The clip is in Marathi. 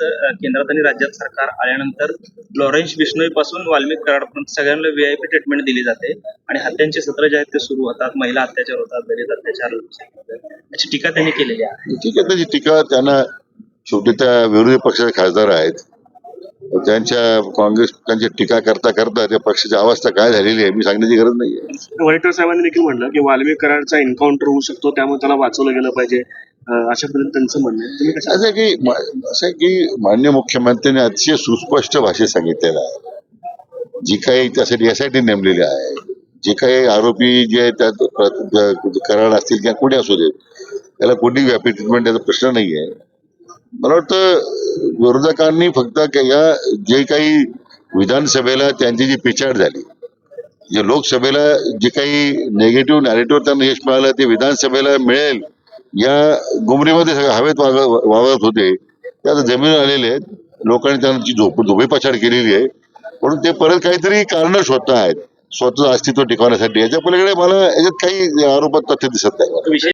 अं, केंद्रात आणि राज्यात सरकार आल्यानंतर लॉरेन्स बिश्नोई पासून वाल्मिक कराडपर्यंत सगळ्यांना व्हीआयपी ट्रीटमेंट दिली जाते आणि हत्यांचे सत्र जे आहेत ते सुरू होतात. महिला अत्याचार होतात दलित अत्याचार. याची टीका त्यांनी केलेली आहे. ठीक आहे त्याची टीका त्यांना शेवटी त्या विरोधी पक्षाचे खासदार आहेत. त्यांच्या काँग्रेस त्यांची टीका करता करता त्या पक्षाची अवस्था काय झालेली आहे मी सांगण्याची गरज नाही वडेट्टर साहेबांनी देखील म्हटलं की वाल्मिक कराडचा एन्काउंटर होऊ शकतो त्यामुळे त्याला वाचवलं गेलं पाहिजे. अशा पद्धतीने त्यांचं म्हणणं आहे. तुम्ही कसं असं की मा- असं आहे की मान्य मुख्यमंत्र्यांनी अतिशय सुस्पष्ट भाषेत सांगितलेलं आहे. जी काही त्यासाठी एसआयटी नेमलेली आहे जे काही आरोपी जे आहेत त्यात करार असतील किंवा कोणी असू दे त्याला कोणी व्यापी ट्रीटमेंट याचा प्रश्न नाही आहे मला वाटतं विरोधकांनी फक्त या जे काही विधानसभेला त्यांची जी पिछाड झाली जे लोकसभेला जे काही नेगेटिव्ह नॅरेटिव्ह त्यांना यश मिळालं ते विधानसभेला मिळेल या गुमरीमध्ये सगळं हवेत वावरत होते. ते आता जमीन आलेले आहेत. लोकांनी त्यांची झोप झोपी पछाड केलेली आहे. म्हणून ते परत काहीतरी कारण शोधत आहेत स्वतःचं अस्तित्व टिकवण्यासाठी. याच्या पलीकडे मला याच्यात काही आरोपात तथ्य दिसत नाही.